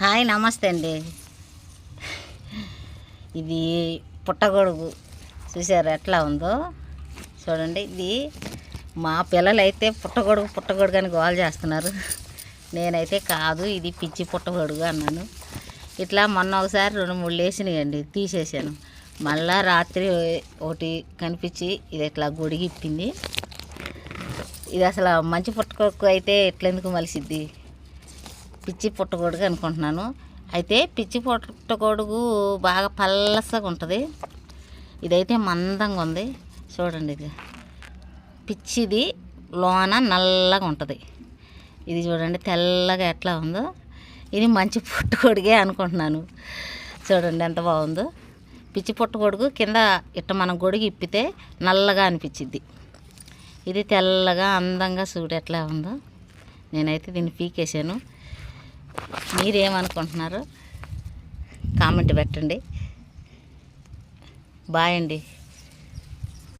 Hi నమస్తే అండి. ఇది పుట్టగొడుగు. చూసారు ఎట్లా ఉందో? చూడండి ఇది మా పిల్లలైతే పుట్టగొడుగు పుట్టగొడుగు అని గోల్ చేస్తున్నారు. నేనైతే కాదు ఇది పిచ్చి పుట్టగొడుగు అన్నాను. ఇట్లా మొన్న ఒకసారి రెండు మూడు లేచినాయండి తీసేసాను మళ్ళా రాత్రి ఒకటి కనిపించి ఇది ఇట్లా గొడిగిప్పింది. ఇది అసలు మంచి పుట్టగొడుగు అయితే ఎట్లెందుకు మలిసిద్ది? పిచ్చి పుట్టగొడుగు అనుకుంటున్నాను. అయితే పిచ్చి పుట్టగొడుగు బాగా పల్లసగా ఉంటుంది. ఇదైతే మందంగా ఉంది. చూడండి ఇది. పిచ్చిది లోన నల్లగా ఉంటుంది. ఇది చూడండి తెల్లగా ఎట్లా ఉందో. ఇది మంచి పుట్టుకొడుగే అనుకుంటున్నాను. చూడండి ఎంత బాగుందో. పిచ్చి పుట్టగొడుగు కింద ఇట్ట మనం గొడుగు ఇప్పితే నల్లగా అనిపించిద్ది ఇది తెల్లగా అందంగా చూడు ఎట్లా ఉందో. నేనైతే దీన్ని పీకేసాను మీరేమనుకుంటున్నారు కామెంట్ పెట్టండి. బాయ్ అండి.